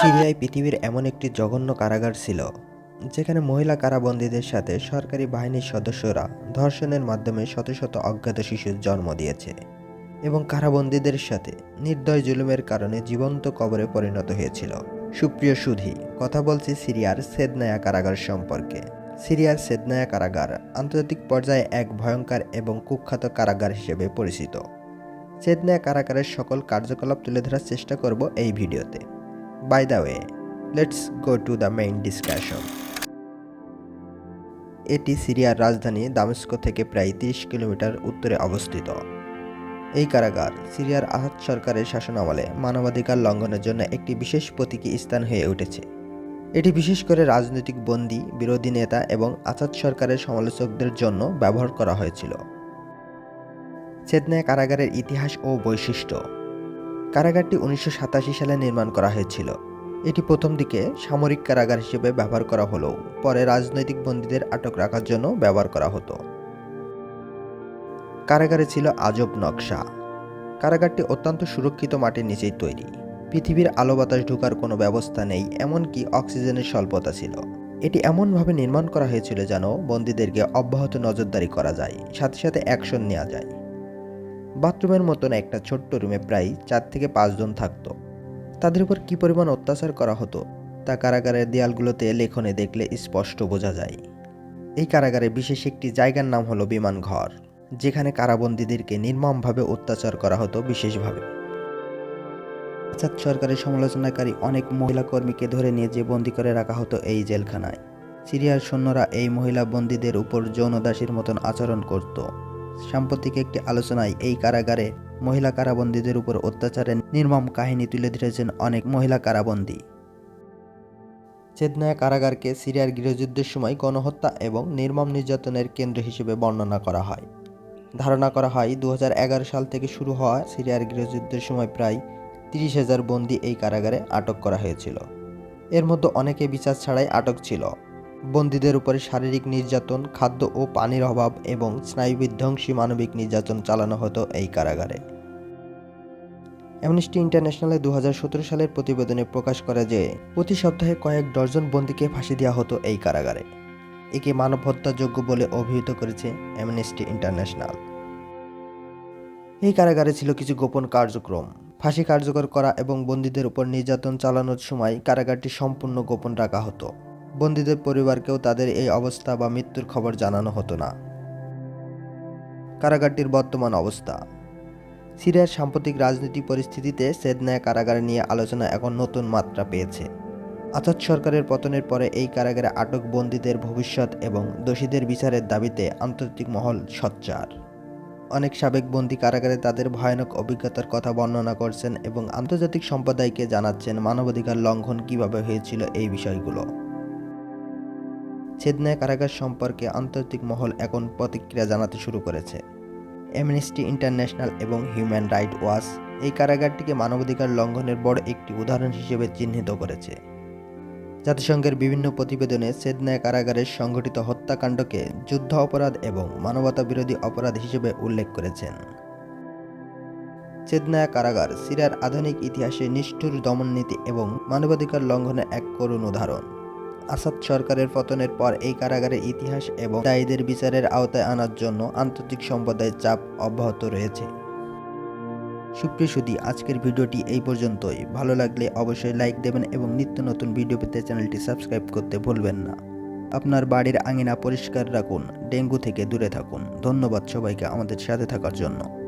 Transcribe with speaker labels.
Speaker 1: সিরিয়ায় পৃথিবীর এমন একটি জঘন্য কারাগার ছিল, যেখানে মহিলা কারাবন্দীদের সাথে সরকারি বাহিনীর সদস্যরা ধর্ষণের মাধ্যমে শত শত অজ্ঞাত শিশুর জন্ম দিয়েছে এবং কারাবন্দীদের সাথে নির্দয় জুলুমের কারণে জীবন্ত কবরে পরিণত হয়েছিল। সুপ্রিয় সুধী, কথা বলছি সিরিয়ার সেদনায়া কারাগার সম্পর্কে। সিরিয়ার সেদনায়া কারাগার আন্তর্জাতিক পর্যায়ে এক ভয়ঙ্কর এবং কুখ্যাত কারাগার হিসেবে পরিচিত। সেদনায়া কারাগারের সকল কার্যকলাপ তুলে ধরার চেষ্টা করব এই ভিডিওতে। By the way let's go to the main discussion এটি সিরিয়ার রাজধানী দামেস্কো থেকে প্রায় তিরিশ কিলোমিটার উত্তরে অবস্থিত। এই কারাগার সিরিয়ার আহাদ সরকারের শাসনামলে মানবাধিকার লঙ্ঘনের জন্য একটি বিশেষ প্রতীকী স্থান হয়ে উঠেছে। এটি বিশেষ করে রাজনৈতিক বন্দী, বিরোধী নেতা এবং আসাদ সরকারের সমালোচকদের জন্য ব্যবহার করা হয়েছিল। চেতনায় কারাগারের ইতিহাস ও বৈশিষ্ট্য। কারাগারটি উনিশশো সাতাশি সালে নির্মাণ করা হয়েছিল। এটি প্রথম দিকে সামরিক কারাগার হিসেবে ব্যবহার করা হলেও পরে রাজনৈতিক বন্দীদের আটক রাখার জন্য ব্যবহার করা হতো। কারাগারে ছিল আজব নকশা। কারাগারটি অত্যন্ত সুরক্ষিত মাটির নিচেই তৈরি। পৃথিবীর আলো বাতাস ঢোকার কোনো ব্যবস্থা নেই, এমনকি অক্সিজেনের স্বল্পতা ছিল। এটি এমনভাবে নির্মাণ করা হয়েছিল যেন বন্দীদেরকে অব্যাহত নজরদারি করা যায়, সাথে সাথে অ্যাকশন নেওয়া যায়। বাথরুমের মতন একটা ছোট্ট রুমে প্রায় চার থেকে পাঁচজন থাকতো। তাদের উপর কী পরিমাণ অত্যাচার করা হতো, তা কারাগারের দেয়ালগুলোতে লেখনে দেখলে স্পষ্ট বোঝা যায়। এই কারাগারে বিশেষ একটি জায়গার নাম হলো বিমান ঘর, যেখানে কারাবন্দীদেরকে নির্মমভাবে অত্যাচার করা হতো বিশেষভাবে। আসাদ সরকারের সমালোচনাকারী অনেক মহিলা কর্মীকে ধরে নিয়ে যে বন্দি করে রাখা হতো এই জেলখানায়। সিরিয়ার সৈন্যরা এই মহিলা বন্দীদের উপর যৌনদাসীর মতন আচরণ করত। সাম্প্রতিক একটি আলোচনায় এই কারাগারে মহিলা কারাবন্দীদের উপর অত্যাচারের নির্মম কাহিনী তুলে ধরেছেন অনেক মহিলা কারাবন্দী। চেদনায়া কারাগারকে সিরিয়ার গৃহযুদ্ধের সময় গণহত্যা এবং নির্মম নির্যাতনের কেন্দ্র হিসেবে বর্ণনা করা হয়। ধারণা করা হয় দু হাজার এগারো সাল থেকে শুরু হওয়া সিরিয়ার গৃহযুদ্ধের সময় প্রায় তিরিশ হাজার বন্দী এই কারাগারে আটক করা হয়েছিল। এর মধ্যে অনেকে বিচার ছাড়াই আটক ছিল। বন্দীদের উপরে শারীরিক নির্যাতন, খাদ্য ও পানির অভাব এবং স্নায়ু বিধ্বংসী মানবিক নির্যাতন চালানো হতো এই কারাগারে। অ্যামনেস্টি ইন্টারন্যাশনালে দু হাজার সতেরো সালের প্রতিবেদনে প্রকাশ করে যে, প্রতি সপ্তাহে কয়েক ডজন বন্দীকে ফাঁসি দেওয়া হতো এই কারাগারে। একে মানব হত্যাযোগ্য বলে অভিহিত করেছে অ্যামনেস্টি ইন্টারন্যাশনাল এই কারাগারে ছিল কিছু গোপন কার্যক্রম। ফাঁসি কার্যকর করা এবং বন্দীদের উপর নির্যাতন চালানোর সময় কারাগারটি সম্পূর্ণ গোপন রাখা হতো। বন্দীদের পরিবারকেও তাদের এই অবস্থা বা মৃত্যুর খবর জানানো হতো না। কারাগারটির বর্তমান অবস্থা। সিরিয়ার সাম্প্রতিক রাজনৈতিক পরিস্থিতিতে সেদনায়া কারাগার নিয়ে আলোচনা এখন নতুন মাত্রা পেয়েছে। আসাদ সরকারের পতনের পরে এই কারাগারে আটক বন্দীদের ভবিষ্যৎ এবং দোষীদের বিচারের দাবিতে আন্তর্জাতিক মহল সচ্চার। অনেক সাবেক বন্দী কারাগারে তাদের ভয়ানক অভিজ্ঞতার কথা বর্ণনা করছেন এবং আন্তর্জাতিক সম্প্রদায়কে জানাচ্ছেন মানবাধিকার লঙ্ঘন কীভাবে হয়েছিল এই বিষয়গুলো। ছেদনায় কারাগার সম্পর্কে আন্তর্জাতিক মহল এখন প্রতিক্রিয়া জানাতে শুরু করেছে। অ্যামনেস্টি ইন্টারন্যাশনাল এবং হিউম্যান রাইট ওয়াচ এই কারাগারটিকে মানবাধিকার লঙ্ঘনের বড় একটি উদাহরণ হিসেবে চিহ্নিত করেছে। জাতিসংঘের বিভিন্ন প্রতিবেদনে সেদনায় কারাগারের সংঘটিত হত্যাকাণ্ডকে যুদ্ধ অপরাধ এবং মানবতা বিরোধী অপরাধ হিসেবে উল্লেখ করেছেন। চেদনায়া কারাগার সিরিয়ার আধুনিক ইতিহাসে নিষ্ঠুর দমননীতি এবং মানবাধিকার লঙ্ঘনের এক করুণ উদাহরণ। আসাদ সরকারের পতনের পর এই কারাগারের ইতিহাস এবং দায়ীদের বিচারের আওতায় আনার জন্য আন্তর্জাতিক সম্প্রদায়ের চাপ অব্যাহত রয়েছে। সুপ্রিয় সুদী, আজকের ভিডিওটি এই পর্যন্তই। ভালো লাগলে অবশ্যই লাইক দেবেন এবং নিত্য নতুন ভিডিও পেতে চ্যানেলটি সাবস্ক্রাইব করতে ভুলবেন না। আপনার বাড়ির আঙিনা পরিষ্কার রাখুন, ডেঙ্গু থেকে দূরে থাকুন। ধন্যবাদ সবাইকে আমাদের সাথে থাকার জন্য।